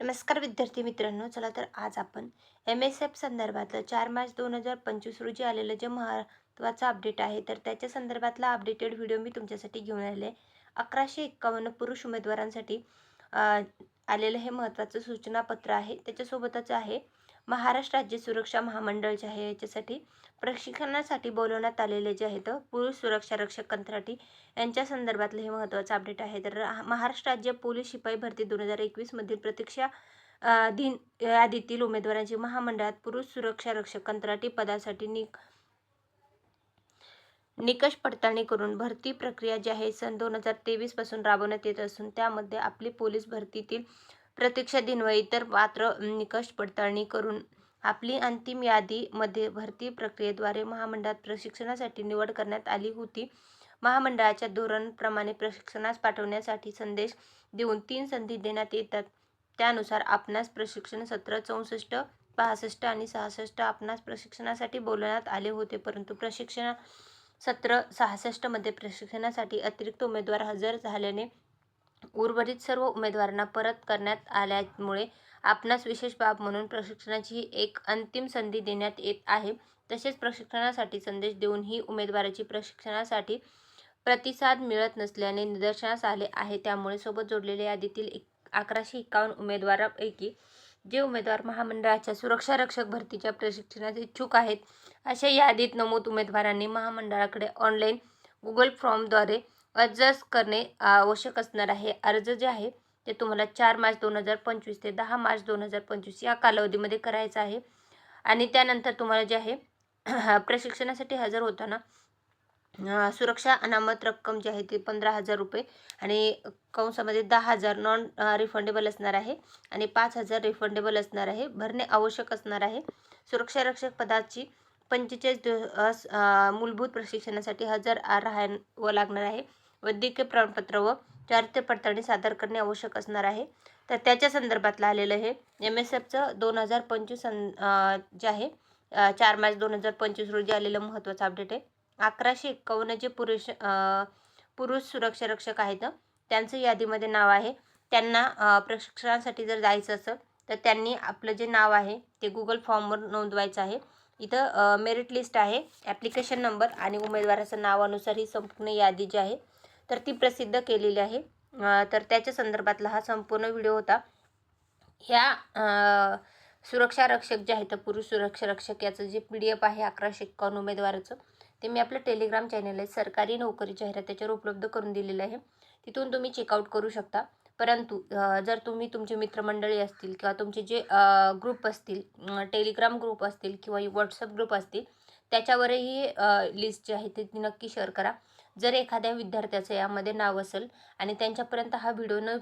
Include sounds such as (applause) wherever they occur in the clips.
नमस्कार विद्यार्थी मित्रांनो चला तर आज आपण एम एस एफ संदर्भातलं चार मार्च दोन हजार पंचवीस रोजी आलेलं जे महत्त्वाचं अपडेट आहे तर त्याच्या संदर्भातला अपडेटेड व्हिडिओ मी तुमच्यासाठी घेऊन आले आहे अकराशे एक्कावन्न पुरुष उमेदवारांसाठी आलेलं हे महत्त्वाचं सूचनापत्र आहे. त्याच्यासोबतच आहे महाराष्ट्र राज्य सुरक्षा महामंडळ जे आहे याच्यासाठी प्रशिक्षणासाठी बोलवण्यात आलेले जे आहेत पुरुष सुरक्षा रक्षक कंत्राटी यांच्या संदर्भातलं हे महत्त्वाचं अपडेट आहे. तर महाराष्ट्र राज्य पोलीस शिपाई भरती दोन हजार एकवीसमधील प्रतीक्षा दिन यादीतील उमेदवारांची महामंडळात पुरुष सुरक्षा रक्षक कंत्राटी पदासाठी निक निकष पडताळणी करून भरती प्रक्रिया जी आहे सन दोन हजार तेवीसपासून राबवण्यात येत असून त्यामध्ये आपली पोलीस भरतीतील प्रतीक्षा दिन व इतर पात्र निकष पडताळणी करून आपली अंतिम यादीमध्ये भरती प्रक्रियेद्वारे महामंडळात प्रशिक्षणासाठी निवड करण्यात आली होती. महामंडळाच्या धोरणप्रमाणे प्रशिक्षणास पाठवण्यासाठी संदेश देऊन तीन संधी देण्यात येतात. त्यानुसार आपणास प्रशिक्षण सत्र चौसष्ट पासष्ट आणि सहासष्ट आपणास प्रशिक्षणासाठी बोलवण्यात आले होते. परंतु प्रशिक्षण सत्र सहासष्टमध्ये प्रशिक्षणासाठी अतिरिक्त उमेदवार हजर झाल्याने उर्वरित सर्व उमेदवारांना परत करण्यात आल्यामुळे आपणास विशेष बाब म्हणून प्रशिक्षणाची एक अंतिम संधी देण्यात येत आहे. तसेच प्रशिक्षणासाठी संदेश देऊनही उमेदवाराची प्रशिक्षणासाठी प्रतिसाद मिळत नसल्याने निदर्शनास आले आहे. त्यामुळे सोबत जोडलेल्या यादीतील एक अकराशे एकावन्न उमेदवारापैकी जे उमेदवार महामंडळाच्या सुरक्षा रक्षक भरतीच्या प्रशिक्षणात इच्छुक आहेत अशा यादीत नमूद उमेदवारांनी महामंडळाकडे ऑनलाईन गुगल फॉर्मद्वारे अर्ज करणे आवश्यक असणार आहे. अर्ज जे आहे ते तुम्हाला चार मार्च दोन हजार पंचवीस ते दहा मार्च दोन हजार पंचवीस या कालावधीमध्ये करायचं आहे. आणि त्यानंतर तुम्हाला जे आहे (clears throat) प्रशिक्षणासाठी हजर होताना सुरक्षा अनामत रक्कम जी आहे ती पंधरा हजार रुपये आणि कंसामध्ये दहा हजार नॉन रिफंडेबल असणार आहे आणि पाच हजार रिफंडेबल असणार आहे. भरणे आवश्यक असणार आहे. सुरक्षा रक्षक पदाची पंचेचाळीस दिवस मूलभूत प्रशिक्षणासाठी हजर राहावं लागणार आहे. वैद्यकीय प्रमाणपत्र व चारित्र्य पडताळणी सादर करणे आवश्यक असणार आहे. तर त्याच्या संदर्भातलं आलेलं हे एम एस एफचं दोन हजार पंचवीस सं जे आहे चार मार्च दोन हजार पंचवीस रोजी आलेलं महत्त्वाचं अपडेट आहे. अकराशे एक्कावन्न जे पुरुष पुरुष सुरक्षा रक्षक आहेत त्यांचं यादीमध्ये नाव आहे. त्यांना प्रशिक्षणासाठी जर जायचं असेल तर त्यांनी आपलं जे नाव आहे ते गुगल फॉर्मवर नोंदवायचं आहे. इथं मेरिट लिस्ट आहे ॲप्लिकेशन नंबर आणि उमेदवाराचं नावानुसार ही संपूर्ण यादी जी आहे तर ती प्रसिद्ध केलेली आहे. तर त्याच्या संदर्भातला हा संपूर्ण व्हिडिओ होता. ह्या सुरक्षा रक्षक जे आहेत पुरुष सुरक्षा रक्षक याचं जे पी डी एफ आहे अकराशे एक्कावन्न उमेदवाराचं ते मी आपलं टेलिग्राम चॅनल आहे सरकारी नोकरी जाहिरात त्याच्यावर उपलब्ध करून दिलेलं आहे. तिथून तुम्ही चेकआउट करू शकता. परंतु जर तुम्ही तुमचे मित्रमंडळी असतील किंवा तुमचे जे ग्रुप असतील टेलिग्राम ग्रुप असतील किंवा व्हॉट्सअप ग्रुप असतील त्याच्यावरही लिस्ट जी आहे ते ती नक्की शेअर करा. जर एखाद्या विद्यार्थ्याचं यामध्ये नाव असेल आणि त्यांच्यापर्यंत हा व्हिडिओ न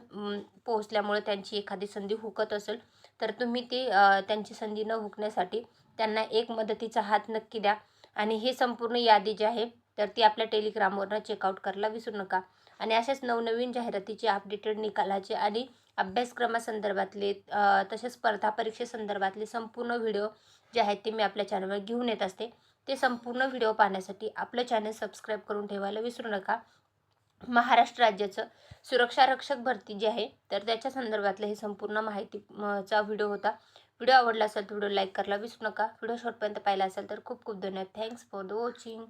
पोहोचल्यामुळे त्यांची एखादी संधी हुकत असेल तर तुम्ही ती त्यांची संधी न हुकण्यासाठी त्यांना एक मदतीचा हात नक्की द्या. आणि हे संपूर्ण यादी जी आहे तर ती आपल्या टेलिग्रामवरनं चेकआउट करायला विसरू नका. आणि अशाच नवनवीन जाहिरातीचे अपडेटेड निकालाचे आणि अभ्यासक्रमासंदर्भातले तसेच स्पर्धा परीक्षेसंदर्भातले संपूर्ण व्हिडिओ जे आहेत ते मी आपल्या चॅनलवर घेऊन येत असते. ते संपूर्ण व्हिडिओ पाहण्यासाठी आपलं चॅनल सबस्क्राईब करून ठेवायला विसरू नका. महाराष्ट्र राज्याचं सुरक्षा रक्षक भरती जी आहे तर त्याच्या संदर्भातलं हे संपूर्ण माहिती चा व्हिडिओ होता. व्हिडिओ आवडला असेल तर व्हिडिओ लाईक करायला विसरू नका. व्हिडिओ शॉर्टपर्यंत पाहिला असेल तर खूप खूप धन्यवाद. Thanks for the watching